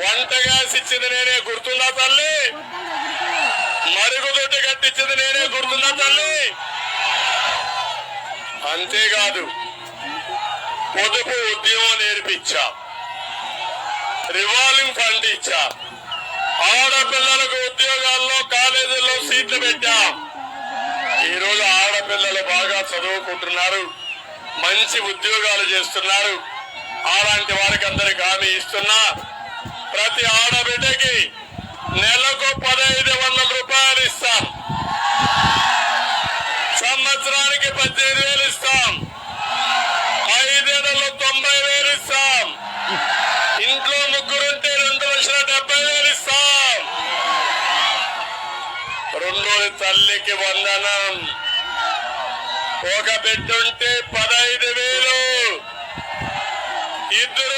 వంట గ్యాస్ ఇచ్చింది నేనే గుర్తుందా తల్లి? మరుగుదొడ్డి కట్టించింది నేనే గుర్తుందా తల్లి? అంతేకాదు పొదుపు ఉద్యమం నేర్పించా రివాల్వింగ్ ఫండ్ ఇచ్చా ఆడపిల్లలకు ఉద్యోగాల్లో కాలేజీల్లో సీట్లు పెట్టాం. ఈరోజు ఆడపిల్లలు బాగా చదువుకుంటున్నారు మంచి ఉద్యోగాలు చేస్తున్నారు. అలాంటి వారికి అందరికి హామీ ఇస్తున్నా ప్రతి ఆడబిడ్డకి నెలకు పదహైదు వందల రూపాయలు ఇస్తాం సంవత్సరానికి పద్దెనిమిది వేలు ఇస్తాం ఐదేళ్ళలో తొంభై వేలు ఇస్తాం ఇంట్లో ముగ్గురుంటే రెండు లక్షల డెబ్బై వేలు ఇస్తాం. రెండోది తల్లికి వందనం. ఒక బిడ్డ ఉంటే పదహైదు వేలు. ఇద్దరు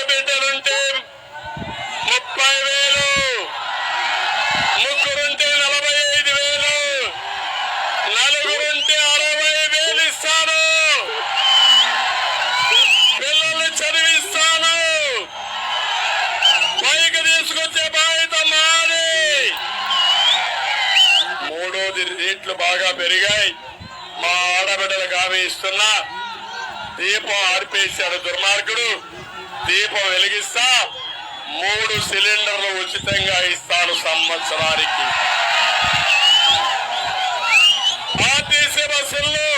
మూడోది రేట్లు బాగా పెరిగాయి. మా ఆడబిడ్డలకు హామీ ఇస్తున్నా. దీపం ఆర్పేశాడు దుర్మార్గుడు. దీపం వెలిగిస్తా. మూడు సిలిండర్లు ఉచితంగా ఇస్తాను సంవత్సరానికి. ఆర్టీసీ బస్సుల్లో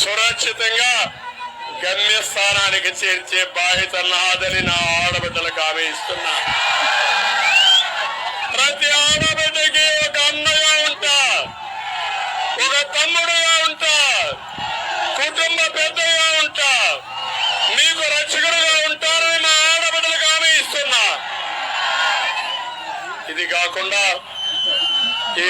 సురక్షితంగా గమ్యస్థానానికి చేర్చే బాధ్యత నాదని నా ఆడబిడ్డలకు ఆమె ఇస్తున్నా. ప్రతి ఆడబిడ్డకి ఒక అన్నగా ఉంటా ఒక తమ్ముడుగా ఉంటా కుటుంబ పెద్దగా ఉంటా. మీకు రక్షకుడుగా ఉంటారని మా ఆడబిడ్డలకు ఆమె ఇస్తున్నా. ఇది కాకుండా ఈ